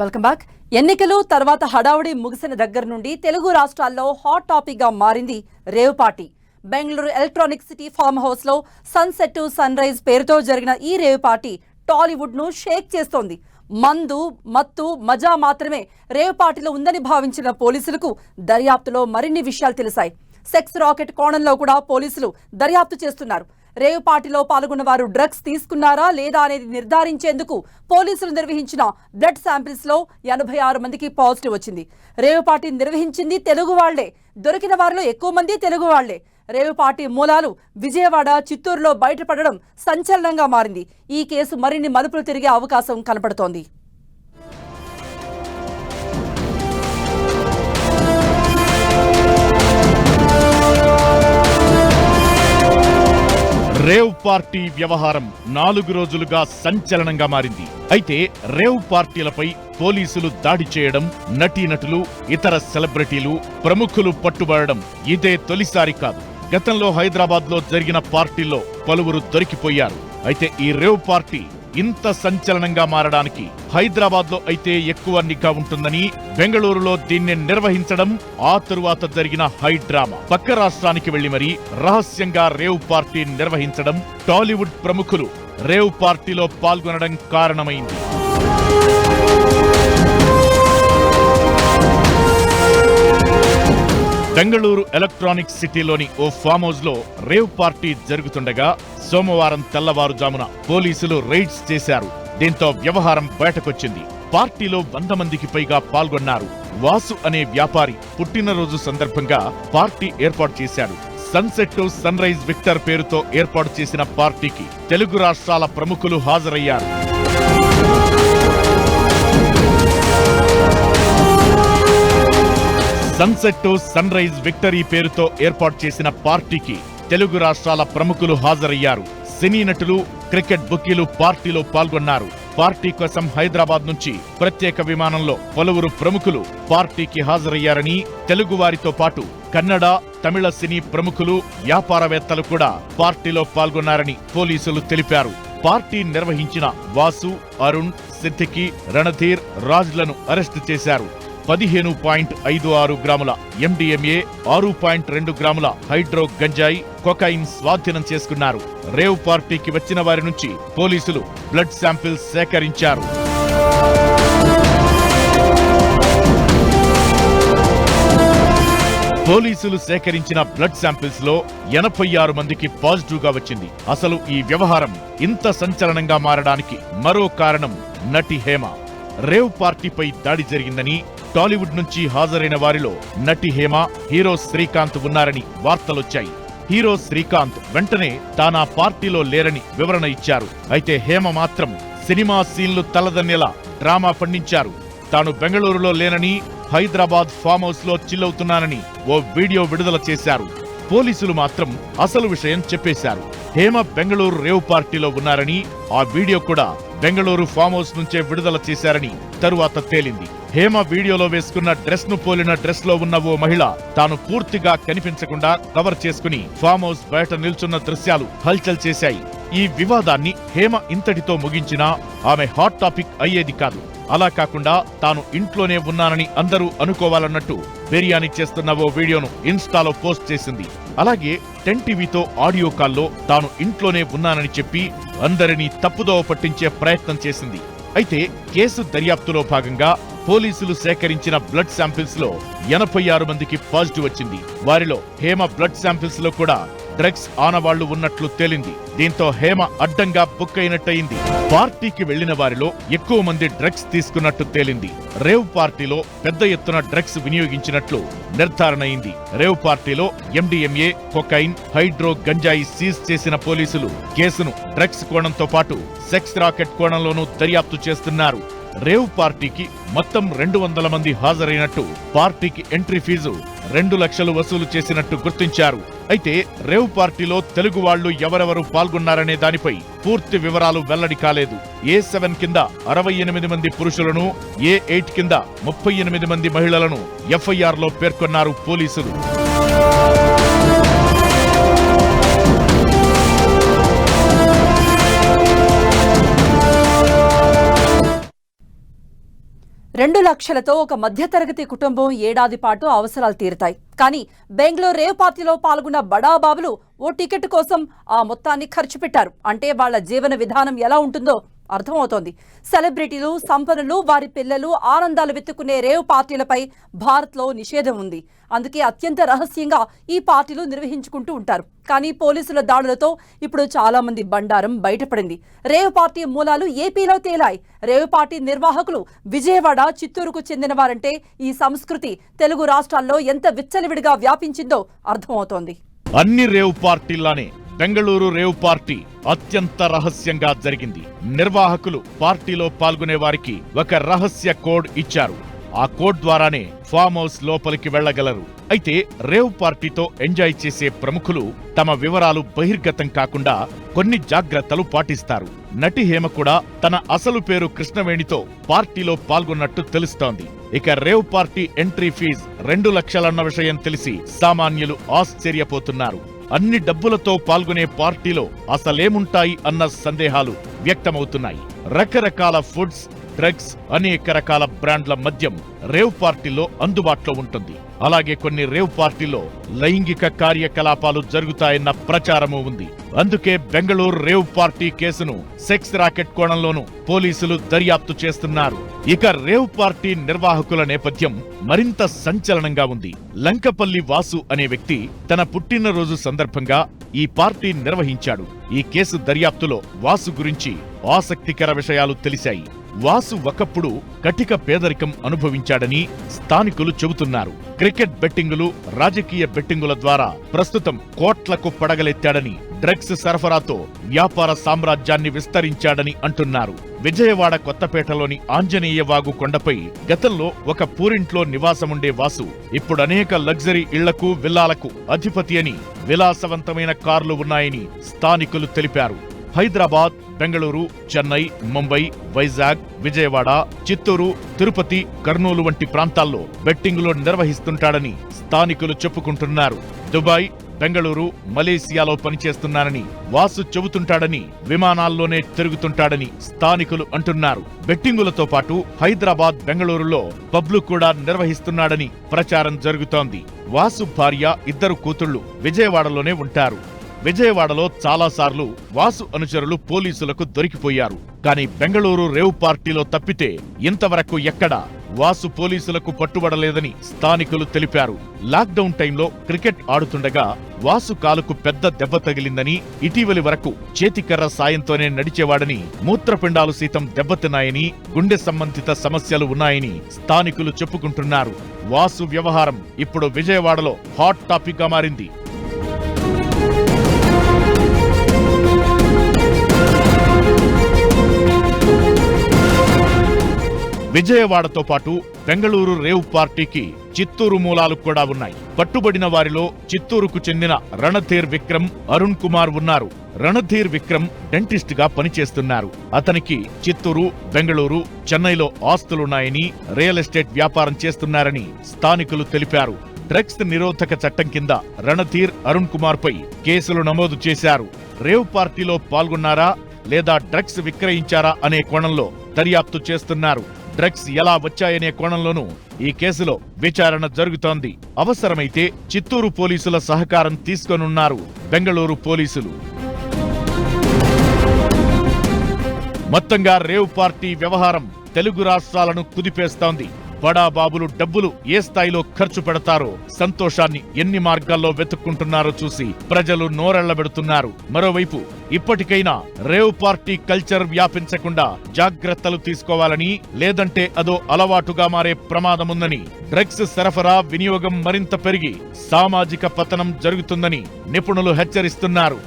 Welcome back ఎన్నికలు తర్వాత హడావుడి ముగిసిన దగ్గర నుండి తెలుగు రాష్ట్రాల్లో హాట్ టాపిక్గా మారింది rave party. Bengaluru electronic city farm హౌస్లో సన్సెట్ సన్ రైజ్ పేరుతో జరిగిన ఈ రేవ్ పార్టీ టాలీవుడ్ను షేక్ చేస్తోంది. మందు మత్తు మజా మాత్రమే రేవ్ పార్టీలో ఉందని భావించిన పోలీసులకు దర్యాప్తులో మరిన్ని విషయాలు తెలిసాయి. సెక్స్ రాకెట్ కోణంలో కూడా పోలీసులు దర్యాప్తు చేస్తున్నారు. రేవ్ పార్టీలో పాల్గొన్న వారు డ్రగ్స్ తీసుకున్నారా లేదా అనేది నిర్ధారించేందుకు పోలీసులు నిర్వహించిన బ్లడ్ శాంపిల్స్లో ఎనభై ఆరు మందికి పాజిటివ్ వచ్చింది. రేవ్ పార్టీ నిర్వహించింది తెలుగు వాళ్ళే దొరికిన వారిలో ఎక్కువ మంది తెలుగు వాళ్ళే రేవ్ పార్టీ మూలాలు విజయవాడ చిత్తూరులో బయటపడడం సంచలనంగా మారింది. ఈ కేసు మరిన్ని మలుపులు తిరిగే అవకాశం కనపడుతోంది. రేవ్ పార్టీ వ్యవహారం నాలుగు రోజులుగా సంచలనంగా మారింది. అయితే రేవ్ పార్టీలపై పోలీసులు దాడి చేయడం నటీనటులు ఇతర సెలబ్రిటీలు ప్రముఖులు పట్టుబడడం ఇదే తొలిసారి కాదు. గతంలో హైదరాబాద్లో జరిగిన పార్టీల్లో పలువురు దొరికిపోయారు. అయితే ఈ రేవ్ పార్టీ ఇంత సంచలనంగా మారడానికి హైదరాబాద్లో అయితే ఎక్కువ నిఘా ఉంటుందని బెంగళూరులో దీన్ని నిర్వహించడం ఆ తరువాత జరిగిన హై డ్రామా. పక్క రాష్ట్రానికి వెళ్ళి మరీ రహస్యంగా రేవ్ పార్టీ నిర్వహించడం టాలీవుడ్ ప్రముఖులు రేవ్ పార్టీలో పాల్గొనడం కారణమైంది. బెంగళూరు ఎలక్ట్రానిక్ సిటీలోని ఓ ఫామ్ హౌస్లో రేవ్ పార్టీ జరుగుతుండగా సోమవారం తెల్లవారుజామున పోలీసులు రైడ్స్ చేశారు. దీంతో వ్యవహారం బయటకొచ్చింది. పార్టీలో వంద మందికి పైగా పాల్గొన్నారు. వాసు అనే వ్యాపారి పుట్టినరోజు సందర్భంగా పార్టీ ఏర్పాటు చేశాడు. సన్సెట్ సన్ రైజ్ విక్టర్ పేరుతో ఏర్పాటు చేసిన పార్టీకి తెలుగు రాష్ట్రాల ప్రముఖులు హాజరయ్యారు. సన్సెట్ సన్ రైజ్ విక్టరీ పేరుతో ఏర్పాటు చేసిన పార్టీకి తెలుగు రాష్ట్రాల ప్రముఖులు హాజరయ్యారు. సినీ నటులు క్రికెట్ బుకీలు పార్టీలో పాల్గొన్నారు. పార్టీ కోసం హైదరాబాద్ నుంచి ప్రత్యేక విమానంలో పలువురు ప్రముఖులు పార్టీకి హాజరయ్యారని తెలుగు వారితో పాటు కన్నడ తమిళ సినీ ప్రముఖులు వ్యాపారవేత్తలు కూడా పార్టీలో పాల్గొన్నారని పోలీసులు తెలిపారు. పార్టీ నిర్వహించిన వాసు అరుణ్ సిద్దికి రణధీర్ రాజ్లను అరెస్టు చేశారు. పదిహేను పాయింట్ ఐదు ఆరు గ్రాముల ఎండిఎంఏ ఆరు పాయింట్ రెండు గ్రాముల హైడ్రో గంజాయి కొకైన్ స్వాధీనం చేసుకున్నారు. రేవ్ పార్టీకి వచ్చిన వారి నుంచి పోలీసులు బ్లడ్ శాంపిల్స్ సేకరించారు. పోలీసులు సేకరించిన బ్లడ్ శాంపిల్స్లో ఎనభై ఆరు మందికి పాజిటివ్గా వచ్చింది. అసలు ఈ వ్యవహారం ఇంత సంచలనంగా మారడానికి మరో కారణం నటి హేమ. రేవ్ పార్టీపై దాడి జరిగిందని టాలీవుడ్ నుంచి హాజరైన వారిలో నటి హేమ హీరో శ్రీకాంత్ ఉన్నారని వార్తలొచ్చాయి. హీరో శ్రీకాంత్ వెంటనే తానా పార్టీలో లేరని వివరణ ఇచ్చారు. అయితే హేమ మాత్రం సినిమా సీన్లు తలదన్నేలా డ్రామా పండించారు. తాను బెంగళూరులో లేనని హైదరాబాద్ ఫామ్ హౌస్లో చిల్లవుతున్నానని ఓ వీడియో విడుదల చేశారు. పోలీసులు మాత్రం అసలు విషయం చెప్పేశారు. హేమ బెంగళూరు రేవ్ పార్టీలో ఉన్నారని ఆ వీడియో కూడా బెంగళూరు ఫామ్ హౌస్ నుంచే విడుదల చేశారని తరువాత తేలింది. హేమ వీడియోలో వేసుకున్న డ్రెస్ను పోలిన డ్రెస్లో ఉన్న ఓ మహిళ తాను పూర్తిగా కనిపించకుండా కవర్ చేసుకుని ఫామ్ హౌస్ బయట నిల్చున్న దృశ్యాలు హల్చల్ చేశాయి. ఈ వివాదాన్ని హేమ ఇంతటితో ముగించినా ఆమె హాట్ టాపిక్ అయ్యేది కాదు. అలా కాకుండా తాను ఇంట్లోనే ఉన్నానని అందరూ అనుకోవాలన్నట్టు బిర్యానీ చేస్తున్న ఓ వీడియోను ఇన్స్టాలో పోస్ట్ చేసింది. అలాగే టెన్ టీవీతో ఆడియో కాల్లో తాను ఇంట్లోనే ఉన్నానని చెప్పి అందరినీ తప్పుదోవ పట్టించే ప్రయత్నం చేసింది. అయితే కేసు దర్యాప్తులో భాగంగా పోలీసులు సేకరించిన బ్లడ్ శాంపిల్స్లో ఎనభై ఆరు మందికి పాజిటివ్ వచ్చింది. వారిలో హేమ బ్లడ్ శాంపిల్స్లో కూడా డ్రగ్స్ ఆనవాళ్ళు ఉన్నట్లు తేలింది. దీంతో హేమ అడ్డంగా బుక్ అయినట్టయింది. పార్టీకి వెళ్ళిన వారిలో ఎక్కువ మంది డ్రగ్స్ తీసుకున్నట్టు తేలింది. రేవ్ పార్టీలో పెద్ద ఎత్తున డ్రగ్స్ వినియోగించినట్లు నిర్ధారణ అయింది రేవ్ పార్టీలో ఎండిఎంఏ కొకైన్ హైడ్రో గంజాయి సీజ్ చేసిన పోలీసులు కేసును డ్రగ్స్ కోణంతో పాటు సెక్స్ రాకెట్ కోణంలోనూ దర్యాప్తు చేస్తున్నారు. రేవ్ పార్టీకి మొత్తం రెండు వందల మంది హాజరైనట్టు పార్టీకి ఎంట్రీ ఫీజు రెండు లక్షలు వసూలు చేసినట్టు గుర్తించారు. అయితే రేవ్ పార్టీలో తెలుగు వాళ్ళు ఎవరెవరు పాల్గొన్నారనే దానిపై పూర్తి వివరాలు వెల్లడి కాలేదు. ఏ సెవెన్ కింద అరవై ఎనిమిది మంది పురుషులను ఏ ఎయిట్ కింద ముప్పై ఎనిమిది మంది మహిళలను ఎఫ్ఐఆర్లో పేర్కొన్నారు పోలీసులు. రెండు లక్షలతో ఒక మధ్యతరగతి కుటుంబం ఏడాది పాటు అవసరాలు తీరుతాయి. కానీ బెంగళూరు రేవ్ పార్టీలో పాల్గొన్న బడాబాబులు ఓ టికెట్ కోసం ఆ మొత్తాన్ని ఖర్చు పెట్టారు. అంటే వాళ్ళ జీవన విధానం ఎలా ఉంటుందో అర్థమవుతోంది. సెలబ్రిటీలు సంపన్నులు వారి పిల్లలు ఆనందాలు వెతుక్కునే రేవ్ పార్టీలపై భారత్లో నిషేధం ఉంది. అందుకే అత్యంత రహస్యంగా ఈ పార్టీలు నిర్వహించుకుంటూ ఉంటారు. కానీ పోలీసుల దాడులతో ఇప్పుడు చాలా మంది బండారం బయటపడింది. రేవ్ పార్టీ మూలాలు ఏపీలో తేలాయి. రేవ్ పార్టీ నిర్వాహకులు విజయవాడ చిత్తూరుకు చెందిన వారంటే ఈ సంస్కృతి తెలుగు రాష్ట్రాల్లో ఎంత విచ్చలవిడిగా వ్యాపించిందో అర్థమవుతోంది. అన్ని రేవ్ పార్టీల్లానే బెంగళూరు రేవ్ పార్టీ అత్యంత రహస్యంగా జరిగింది. నిర్వాహకులు పార్టీలో పాల్గొనే వారికి ఒక రహస్య కోడ్ ఇచ్చారు. ఆ కోడ్ ద్వారానే ఫామ్ హౌస్ లోపలికి వెళ్ళగలరు అయితే రేవ్ పార్టీతో ఎంజాయ్ చేసే ప్రముఖులు తమ వివరాలు బహిర్గతం కాకుండా కొన్ని జాగ్రత్తలు పాటిస్తారు. నటి హేమ కూడా తన అసలు పేరు కృష్ణవేణితో పార్టీలో పాల్గొన్నట్టు తెలుస్తోంది. ఇక రేవ్ పార్టీ ఎంట్రీ ఫీజ్ రెండు లక్షలన్న విషయం తెలిసి సామాన్యులు ఆశ్చర్యపోతున్నారు. అన్ని డబ్బులతో పాల్గొనే పార్టీలో అసలేముంటాయి అన్న సందేహాలు వ్యక్తమవుతున్నాయి. రకరకాల ఫుడ్స్ డ్రగ్స్ అనేక రకాల బ్రాండ్ల మద్యం రేవ్ పార్టీలో అందుబాటులో ఉంటుంది. అలాగే కొన్ని రేవ్ పార్టీలో లైంగిక కార్యకలాపాలు జరుగుతాయన్న ప్రచారము ఉంది. అందుకే బెంగళూరు రేవ్ పార్టీ కేసును సెక్స్ రాకెట్ కోణంలోనూ పోలీసులు దర్యాప్తు చేస్తున్నారు. ఇక రేవ్ పార్టీ నిర్వాహకుల నేపథ్యం మరింత సంచలనంగా ఉంది. లంకపల్లి వాసు అనే వ్యక్తి తన పుట్టినరోజు సందర్భంగా ఈ పార్టీ నిర్వహించాడు. ఈ కేసు దర్యాప్తులో వాసు గురించి ఆసక్తికర విషయాలు తెలిశాయి. వాసు ఒకప్పుడు కటిక పేదరికం అనుభవించాడని స్థానికులు చెబుతున్నారు. క్రికెట్ బెట్టింగులు రాజకీయ బెట్టింగుల ద్వారా ప్రస్తుతం కోట్లకు పడగలెత్తాడని డ్రగ్స్ సరఫరాతో వ్యాపార సామ్రాజ్యాన్ని విస్తరించాడని అంటున్నారు. విజయవాడ కొత్తపేటలోని ఆంజనేయ వాగు కొండపై గతంలో ఒక పూరింట్లో నివాసముండే వాసు ఇప్పుడు అనేక లగ్జరీ ఇళ్ళకు విల్లాలకు అధిపతి అని విలాసవంతమైన కార్లు ఉన్నాయని స్థానికులు తెలిపారు. హైదరాబాద్ బెంగళూరు చెన్నై ముంబై వైజాగ్ విజయవాడ చిత్తూరు తిరుపతి కర్నూలు వంటి ప్రాంతాల్లో బెట్టింగులు నిర్వహిస్తుంటాడని స్థానికులు చెప్పుకుంటున్నారు. దుబాయ్ బెంగళూరు మలేసియాలో పనిచేస్తున్నానని వాసు చెబుతుంటాడని విమానాల్లోనే తిరుగుతుంటాడని స్థానికులు అంటున్నారు. బెట్టింగులతో పాటు హైదరాబాద్ బెంగళూరులో పబ్లు కూడా నిర్వహిస్తున్నాడని ప్రచారం జరుగుతోంది. వాసు భార్య ఇద్దరు కూతుళ్ళు విజయవాడలోనే ఉంటారు. విజయవాడలో చాలాసార్లు వాసు అనుచరులు పోలీసులకు దొరికిపోయారు. కానీ బెంగళూరు రేవ్ పార్టీలో తప్పితే ఇంతవరకు ఎక్కడా వాసు పోలీసులకు పట్టుబడలేదని స్థానికులు తెలిపారు. లాక్డౌన్ టైంలో క్రికెట్ ఆడుతుండగా వాసు కాలుకు పెద్ద దెబ్బ తగిలిందని ఇటీవలి వరకు చేతికర్ర సాయంతోనే నడిచేవాడని మూత్రపిండాలు సీతం దెబ్బతిన్నాయని గుండె సంబంధిత సమస్యలు ఉన్నాయని స్థానికులు చెప్పుకుంటున్నారు. వాసు వ్యవహారం ఇప్పుడు విజయవాడలో హాట్ టాపిక్గా మారింది. విజయవాడతో పాటు బెంగళూరు రేవ్ పార్టీకి చిత్తూరు మూలాలు కూడా ఉన్నాయి. పట్టుబడిన వారిలో చిత్తూరుకు చెందిన రణధీర్ విక్రమ్ అరుణ్ కుమార్ ఉన్నారు. రణధీర్ విక్రమ్ డెంటిస్ట్గా పనిచేస్తున్నారు. అతనికి చిత్తూరు బెంగళూరు చెన్నైలో ఆస్తులున్నాయని రియల్ ఎస్టేట్ వ్యాపారం చేస్తున్నారని స్థానికులు తెలిపారు. డ్రగ్స్ నిరోధక చట్టం కింద రణధీర్ అరుణ్ కుమార్ పై కేసులు నమోదు చేశారు. రేవ్ పార్టీలో పాల్గొన్నారా లేదా డ్రగ్స్ విక్రయించారా అనే కోణంలో దర్యాప్తు చేస్తున్నారు. డ్రగ్స్ ఎలా వచ్చాయనే కోణంలోనూ ఈ కేసులో విచారణ జరుగుతోంది. అవసరమైతే చిత్తూరు పోలీసుల సహకారం తీసుకోనున్నారు బెంగళూరు పోలీసులు. మొత్తంగా రేవ్ పార్టీ వ్యవహారం తెలుగు రాష్ట్రాలను కుదిపేస్తోంది. బడా బాబులు డబ్బులు ఏ స్థాయిలో ఖర్చు పెడతారో సంతోషాన్ని ఎన్ని మార్గాల్లో వెతుక్కుంటున్నారో చూసి ప్రజలు నోరెళ్ళబెడుతున్నారు మరోవైపు ఇప్పటికైనా రేవ్ పార్టీ కల్చర్ వ్యాపించకుండా జాగ్రత్తలు తీసుకోవాలని లేదంటే అదో అలవాటుగా మారే ప్రమాదముందని డ్రగ్స్ సరఫరా వినియోగం మరింత పెరిగి సామాజిక పతనం జరుగుతుందని నిపుణులు హెచ్చరిస్తున్నారు.